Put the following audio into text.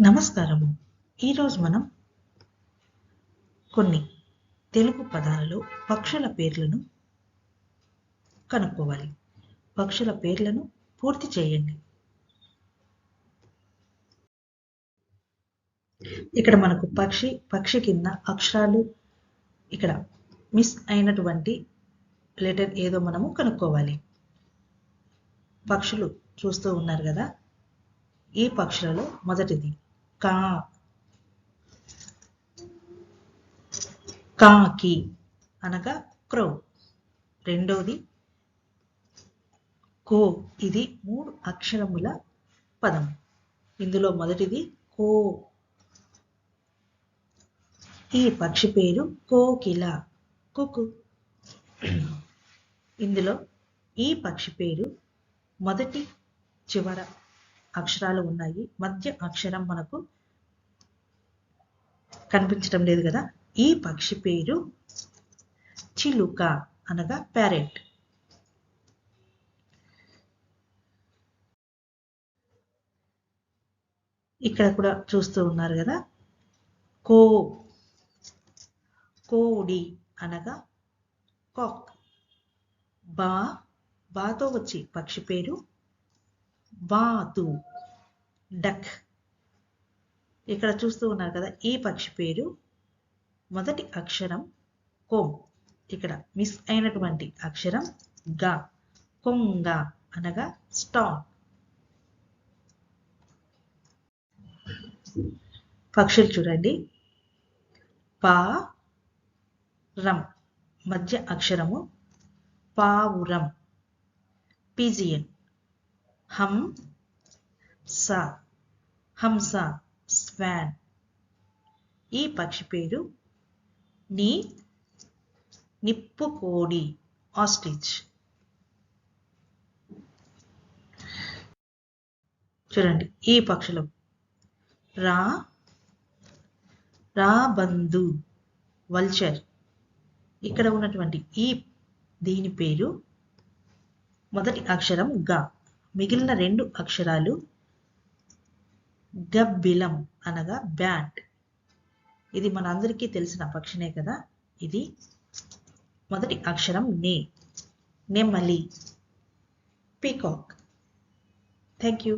నమస్కారము. ఈరోజు మనం కొన్ని తెలుగు పదాలలో పక్షుల పేర్లను కనుక్కోవాలి. పక్షుల పేర్లను పూర్తి చేయండి. ఇక్కడ మనకు పక్షి పక్షి కింద అక్షరాలు ఇక్కడ మిస్ అయినటువంటి లెటర్ ఏదో మనము కనుక్కోవాలి. పక్షులు చూస్తూ ఉన్నారు కదా ఈ పక్షులలో మొదటిది కా. కాకి అనగా క్రో. రెండవది కో. ఇది మూడు అక్షరముల పదం. ఇందులో మొదటిది కో. ఈ పక్షి పేరు కోకిల. కుకు. ఇందులో ఈ పక్షి పేరు మొదటి చివర అక్షరాలు ఉన్నాయి. మధ్య అక్షరం మనకు కనిపించడం లేదు కదా? ఈ పక్షి పేరు చిలుక అనగా ప్యారెట్ ఇక్కడ కూడా చూస్తూ ఉన్నారు కదా? కో కోడి అనగా కాక్ బా బాతో వచ్చి పక్షి పేరు బాతు డక్. ఇక్కడ చూస్తూ ఉన్నారు కదా ఈ పక్షి పేరు మొదటి అక్షరం కోమ్ ఇక్కడ మిస్ అయినటువంటి అక్షరం గా. కొంగ అనగా స్టాక్ పక్షులు చూడండి. పా రం. మధ్య అక్షరము పావురం. పిజియన్. హం స హంస స్వాన్. ఈ పక్షి పేరు నీ నిప్పు కోడి చూడండి ఈ పక్షులు. రా రాబందు వల్చర్. ఇక్కడ ఉన్నటువంటి ఈ దీని పేరు మొదటి అక్షరం గా. మిగిలిన రెండు అక్షరాలు గబ్బిలం అనగా బ్యాట్ ఇది మనందరికీ తెలిసిన పక్షినే కదా? ఇది మొదటి అక్షరం నే. నెమ్మలి పీకాక్. Thank you